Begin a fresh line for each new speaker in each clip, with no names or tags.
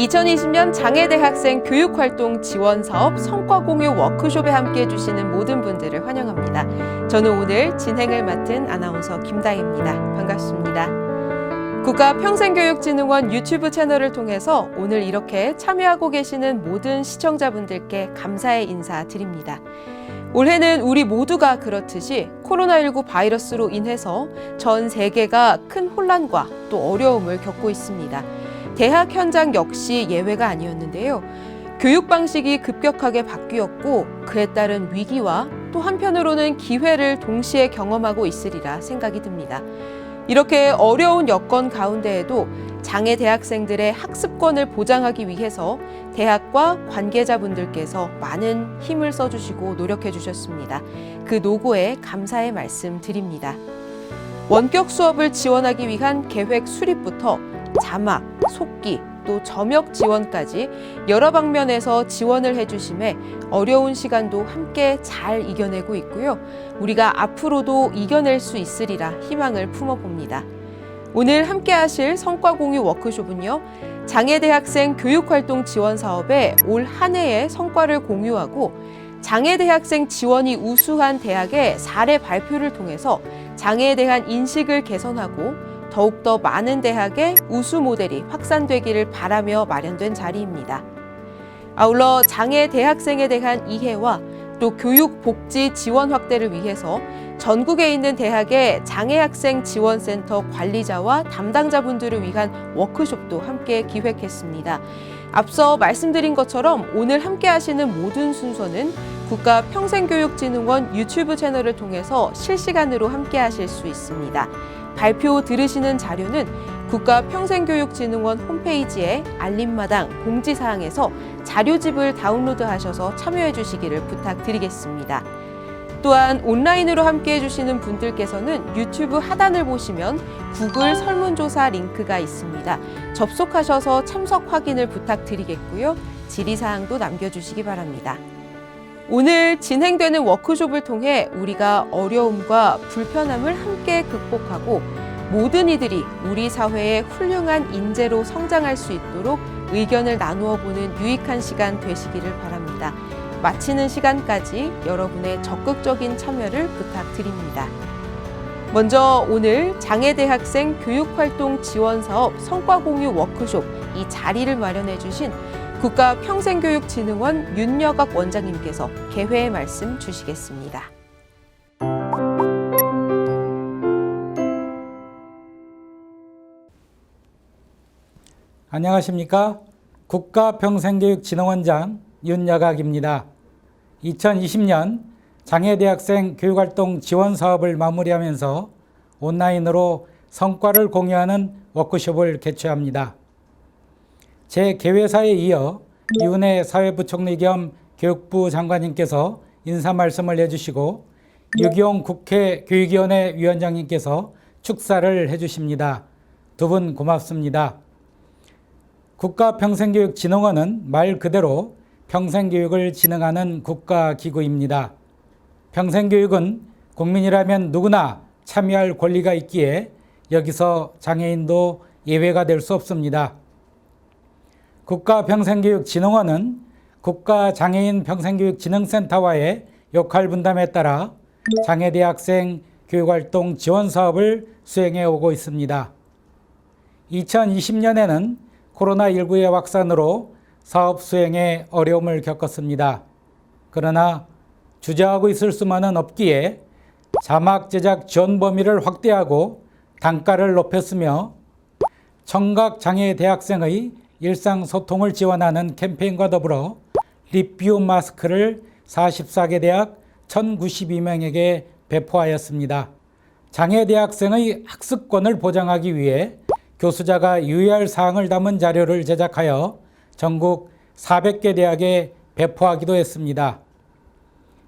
2020년 장애대학생 교육활동 지원 사업 성과 공유 워크숍에 함께 해 주시는 모든 분들을 환영합니다. 저는 오늘 진행을 맡은 아나운서 김다희입니다. 반갑습니다. 국가평생교육진흥원 유튜브 채널을 통해서 오늘 이렇게 참여하고 계시는 모든 시청자분들께 감사의 인사 드립니다. 올해는 우리 모두가 그렇듯이 코로나19 바이러스로 인해서 전 세계가 큰 혼란과 또 어려움을 겪고 있습니다. 대학 현장 역시 예외가 아니었는데요. 교육 방식이 급격하게 바뀌었고 그에 따른 위기와 또 한편으로는 기회를 동시에 경험하고 있으리라 생각이 듭니다. 이렇게 어려운 여건 가운데에도 장애 대학생들의 학습권을 보장하기 위해서 대학과 관계자분들께서 많은 힘을 써주시고 노력해 주셨습니다. 그 노고에 감사의 말씀 드립니다. 원격 수업을 지원하기 위한 계획 수립부터 자막, 속기, 또 점역 지원까지 여러 방면에서 지원을 해주심에 어려운 시간도 함께 잘 이겨내고 있고요. 우리가 앞으로도 이겨낼 수 있으리라 희망을 품어봅니다. 오늘 함께 하실 성과 공유 워크숍은요. 장애대학생 교육활동 지원 사업에 올한 해의 성과를 공유하고 장애대학생 지원이 우수한 대학의 사례 발표를 통해서 장애에 대한 인식을 개선하고 더욱더 많은 대학의 우수 모델이 확산되기를 바라며 마련된 자리입니다. 아울러 장애 대학생에 대한 이해와 또 교육 복지 지원 확대를 위해서 전국에 있는 대학의 장애학생 지원센터 관리자와 담당자분들을 위한 워크숍도 함께 기획했습니다. 앞서 말씀드린 것처럼 오늘 함께 하시는 모든 순서는 국가평생교육진흥원 유튜브 채널을 통해서 실시간으로 함께 하실 수 있습니다. 발표 들으시는 자료는 국가평생교육진흥원 홈페이지에 알림마당 공지사항에서 자료집을 다운로드 하셔서 참여해 주시기를 부탁드리겠습니다. 또한 온라인으로 함께 해주시는 분들께서는 유튜브 하단을 보시면 구글 설문조사 링크가 있습니다. 접속하셔서 참석 확인을 부탁드리겠고요. 질의사항도 남겨주시기 바랍니다. 오늘 진행되는 워크숍을 통해 우리가 어려움과 불편함을 함께 극복하고 모든 이들이 우리 사회의 훌륭한 인재로 성장할 수 있도록 의견을 나누어 보는 유익한 시간 되시기를 바랍니다. 마치는 시간까지 여러분의 적극적인 참여를 부탁드립니다. 먼저 오늘 장애대학생 교육활동 지원 사업 성과 공유 워크숍 이 자리를 마련해 주신 국가평생교육진흥원 윤여각 원장님께서 개회의 말씀 주시겠습니다.
안녕하십니까? 국가평생교육진흥원장 윤여각입니다. 2020년 장애대학생 교육활동 지원 사업을 마무리하면서 온라인으로 성과를 공유하는 워크숍을 개최합니다. 제 개회사에 이어 이은혜 사회부총리 겸 교육부 장관님께서 인사 말씀을 해주시고 유기용 국회 교육위원회 위원장님께서 축사를 해주십니다. 두 분 고맙습니다. 국가평생교육진흥원은 말 그대로 평생교육을 진흥하는 국가기구입니다. 평생교육은 국민이라면 누구나 참여할 권리가 있기에 여기서 장애인도 예외가 될 수 없습니다. 국가평생교육진흥원은 국가장애인 평생교육진흥센터와의 역할 분담에 따라 장애대학생 교육활동 지원 사업을 수행해 오고 있습니다. 2020년에는 코로나19의 확산으로 사업 수행에 어려움을 겪었습니다. 그러나 주저하고 있을 수만은 없기에 자막 제작 지원 범위를 확대하고 단가를 높였으며 청각 장애 대학생의 일상 소통을 지원하는 캠페인과 더불어 리뷰 마스크를 44개 대학 1,092명에게 배포하였습니다. 장애 대학생의 학습권을 보장하기 위해 교수자가 유의할 사항을 담은 자료를 제작하여 전국 400개 대학에 배포하기도 했습니다.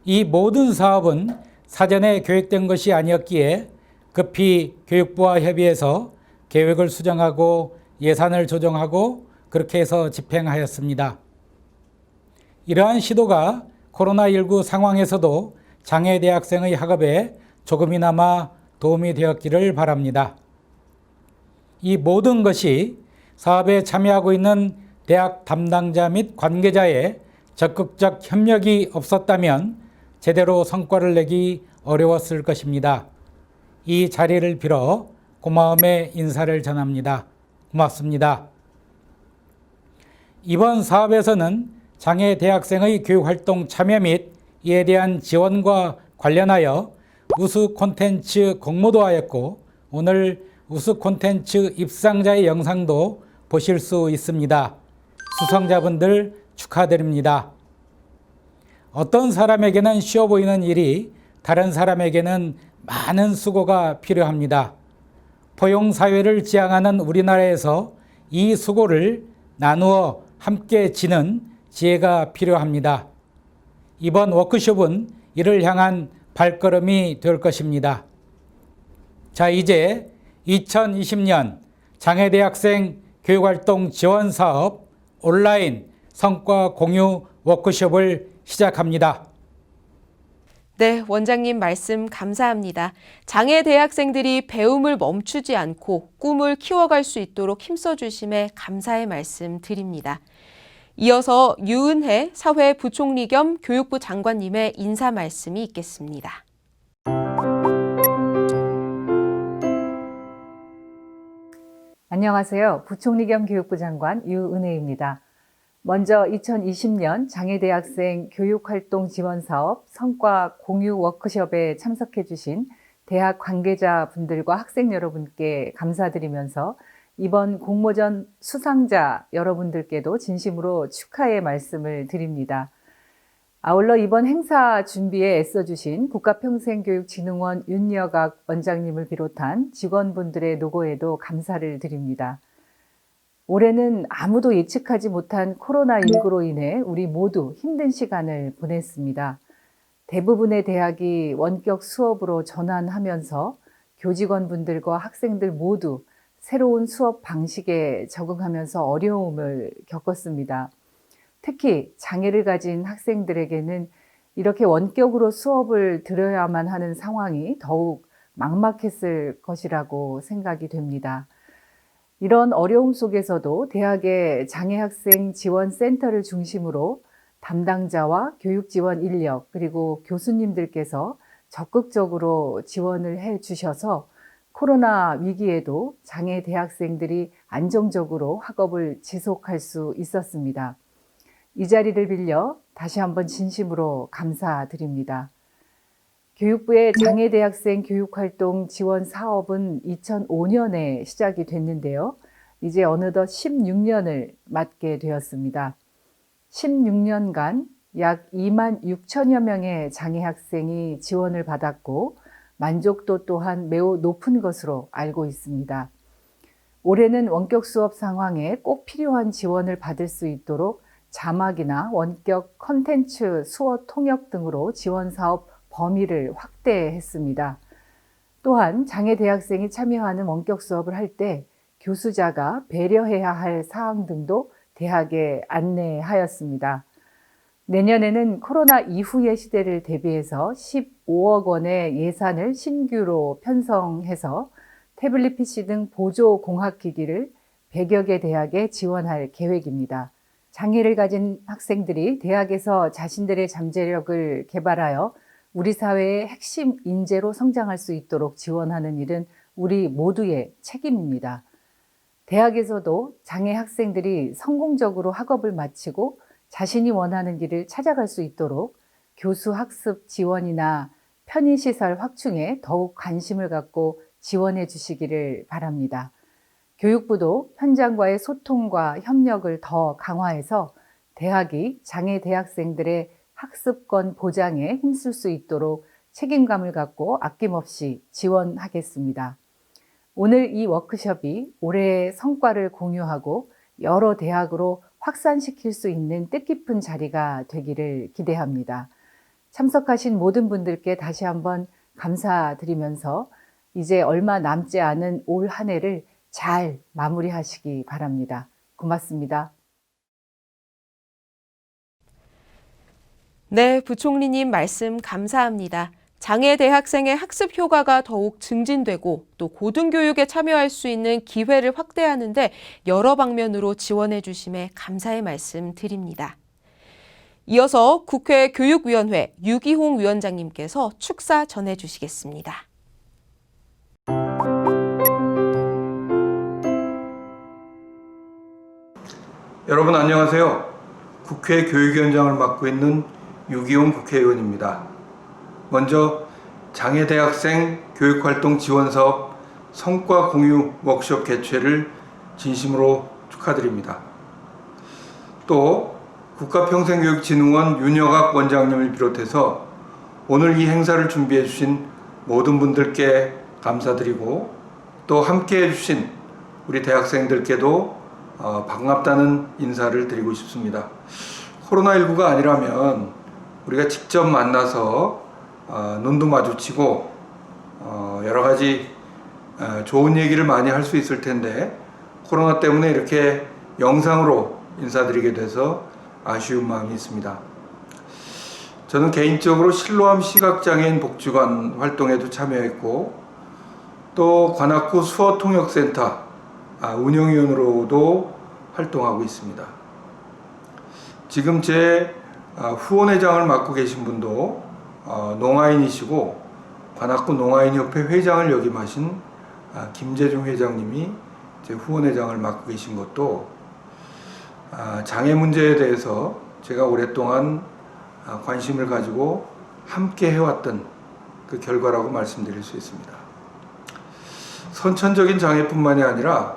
이 모든 사업은 사전에 계획된 것이 아니었기에 급히 교육부와 협의해서 계획을 수정하고 예산을 조정하고 그렇게 해서 집행하였습니다. 이러한 시도가 코로나19 상황에서도 장애 대학생의 학업에 조금이나마 도움이 되었기를 바랍니다. 이 모든 것이 사업에 참여하고 있는 대학 담당자 및 관계자의 적극적 협력이 없었다면 제대로 성과를 내기 어려웠을 것입니다. 이 자리를 빌어 고마움의 인사를 전합니다. 고맙습니다. 이번 사업에서는 장애 대학생의 교육활동 참여 및 이에 대한 지원과 관련하여 우수 콘텐츠 공모도 하였고 오늘 우수 콘텐츠 입상자의 영상도 보실 수 있습니다. 수상자분들 축하드립니다. 어떤 사람에게는 쉬워 보이는 일이 다른 사람에게는 많은 수고가 필요합니다. 포용 사회를 지향하는 우리나라에서 이 수고를 나누어 함께 지는 지혜가 필요합니다. 이번 워크숍은 이를 향한 발걸음이 될 것입니다. 자, 이제 2020년 장애대학생 교육활동 지원 사업 온라인 성과 공유 워크숍을 시작합니다.
네, 원장님 말씀 감사합니다. 장애 대학생들이 배움을 멈추지 않고 꿈을 키워갈 수 있도록 힘써 주심에 감사의 말씀 드립니다. 이어서 유은혜 사회부총리 겸 교육부 장관님의 인사 말씀이 있겠습니다.
안녕하세요. 부총리 겸 교육부 장관 유은혜입니다. 먼저 2020년 장애대학생 교육활동 지원 사업 성과 공유 워크숍에 참석해 주신 대학 관계자 분들과 학생 여러분께 감사드리면서 이번 공모전 수상자 여러분들께도 진심으로 축하의 말씀을 드립니다. 아울러 이번 행사 준비에 애써주신 국가평생교육진흥원 윤여각 원장님을 비롯한 직원분들의 노고에도 감사를 드립니다. 올해는 아무도 예측하지 못한 코로나19로 인해 우리 모두 힘든 시간을 보냈습니다. 대부분의 대학이 원격 수업으로 전환하면서 교직원분들과 학생들 모두 새로운 수업 방식에 적응하면서 어려움을 겪었습니다. 특히 장애를 가진 학생들에게는 이렇게 원격으로 수업을 들어야만 하는 상황이 더욱 막막했을 것이라고 생각이 됩니다. 이런 어려움 속에서도 대학의 장애학생 지원센터를 중심으로 담당자와 교육 지원 인력 그리고 교수님들께서 적극적으로 지원을 해 주셔서 코로나 위기에도 장애 대학생들이 안정적으로 학업을 지속할 수 있었습니다. 이 자리를 빌려 다시 한번 진심으로 감사드립니다. 교육부의 장애 대학생 교육활동 지원 사업은 2005년에 시작이 됐는데요. 이제 어느덧 16년을 맞게 되었습니다. 16년간 약 2만 6천여 명의 장애 학생이 지원을 받았고 만족도 또한 매우 높은 것으로 알고 있습니다. 올해는 원격 수업 상황에 꼭 필요한 지원을 받을 수 있도록 자막이나 원격 컨텐츠 수어 통역 등으로 지원 사업 범위를 확대했습니다. 또한 장애 대학생이 참여하는 원격 수업을 할 때 교수자가 배려해야 할 사항 등도 대학에 안내하였습니다. 내년에는 코로나 이후의 시대를 대비해서 15억 원의 예산을 신규로 편성해서 태블릿 PC 등 보조 공학기기를 100여 개 대학에 지원할 계획입니다. 장애를 가진 학생들이 대학에서 자신들의 잠재력을 개발하여 우리 사회의 핵심 인재로 성장할 수 있도록 지원하는 일은 우리 모두의 책임입니다. 대학에서도 장애 학생들이 성공적으로 학업을 마치고 자신이 원하는 길을 찾아갈 수 있도록 교수 학습 지원이나 편의시설 확충에 더욱 관심을 갖고 지원해 주시기를 바랍니다. 교육부도 현장과의 소통과 협력을 더 강화해서 대학이 장애 대학생들의 학습권 보장에 힘쓸 수 있도록 책임감을 갖고 아낌없이 지원하겠습니다. 오늘 이 워크숍이 올해의 성과를 공유하고 여러 대학으로 확산시킬 수 있는 뜻깊은 자리가 되기를 기대합니다. 참석하신 모든 분들께 다시 한번 감사드리면서 이제 얼마 남지 않은 올 한 해를 잘 마무리하시기 바랍니다. 고맙습니다.
네, 부총리님 말씀 감사합니다. 장애 대학생의 학습 효과가 더욱 증진되고 또 고등교육에 참여할 수 있는 기회를 확대하는데 여러 방면으로 지원해 주심에 감사의 말씀 드립니다. 이어서 국회 교육위원회 유기홍 위원장님께서 축사 전해 주시겠습니다.
여러분 안녕하세요. 국회 교육위원장을 맡고 있는 유기용 국회의원입니다. 먼저 장애대학생 교육활동 지원사업 성과 공유 워크숍 개최를 진심으로 축하드립니다. 또 국가평생교육진흥원 윤여각 원장님을 비롯해서 오늘 이 행사를 준비해 주신 모든 분들께 감사드리고 또 함께 해주신 우리 대학생들께도 어, 반갑다는 인사를 드리고 싶습니다. 코로나19가 아니라면 우리가 직접 만나서 어, 눈도 마주치고 어, 여러 가지 어, 좋은 얘기를 많이 할 수 있을 텐데 코로나 때문에 이렇게 영상으로 인사드리게 돼서 아쉬운 마음이 있습니다. 저는 개인적으로 실로암 시각장애인 복지관 활동에도 참여했고 또 관악구 수어통역센터 아, 운영위원으로도 활동하고 있습니다. 지금 제 아, 후원회장을 맡고 계신 분도 어, 농아인이시고 관악구 농아인협회 회장을 역임하신 아, 김재중 회장님이 제 후원회장을 맡고 계신 것도 아, 장애 문제에 대해서 제가 오랫동안 아, 관심을 가지고 함께 해왔던 그 결과라고 말씀드릴 수 있습니다. 선천적인 장애뿐만이 아니라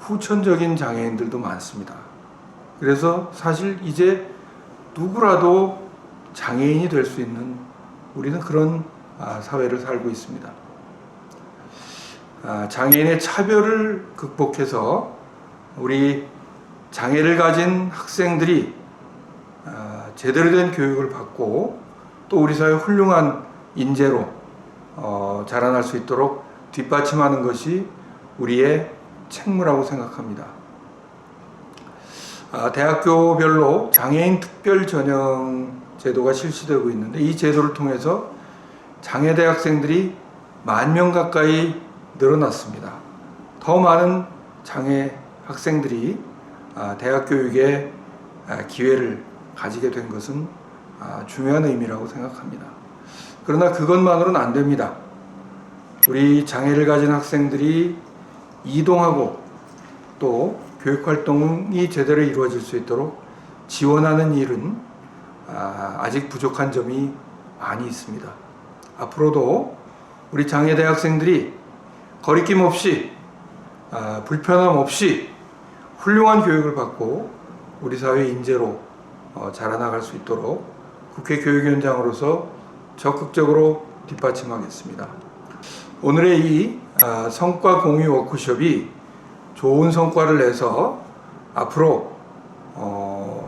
후천적인 장애인들도 많습니다. 그래서 사실 이제 누구라도 장애인이 될 수 있는 우리는 그런 아, 사회를 살고 있습니다. 아, 장애인의 차별을 극복해서 우리 장애를 가진 학생들이 아, 제대로 된 교육을 받고 또 우리 사회 훌륭한 인재로 어, 자라날 수 있도록 뒷받침하는 것이 우리의 책무라고 생각합니다. 아, 대학교별로 장애인 특별 전형 제도가 실시되고 있는데 이 제도를 통해서 장애 대학생들이 만 명 가까이 늘어났습니다. 더 많은 장애 학생들이 아, 대학 교육에 아, 기회를 가지게 된 것은 아, 중요한 의미라고 생각합니다. 그러나 그것만으로는 안 됩니다. 우리 장애를 가진 학생들이 이동하고 또 교육 활동이 제대로 이루어질 수 있도록 지원하는 일은 아, 아직 부족한 점이 많이 있습니다. 앞으로도 우리 장애 대학생들이 거리낌 없이 아, 불편함 없이 훌륭한 교육을 받고 우리 사회 인재로 어, 자라나갈 수 있도록 국회 교육위원장으로서 적극적으로 뒷받침하겠습니다. 오늘의 이 아, 성과 공유 워크숍이 좋은 성과를 내서 앞으로 어,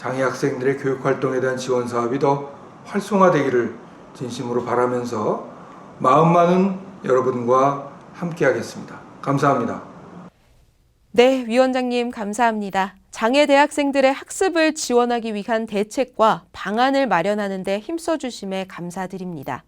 장애 학생들의 교육 활동에 대한 지원 사업이 더 활성화되기를 진심으로 바라면서 마음 많은 여러분과 함께 하겠습니다. 감사합니다.
네, 위원장님 감사합니다. 장애 대학생들의 학습을 지원하기 위한 대책과 방안을 마련하는 데 힘써 주심에 감사드립니다.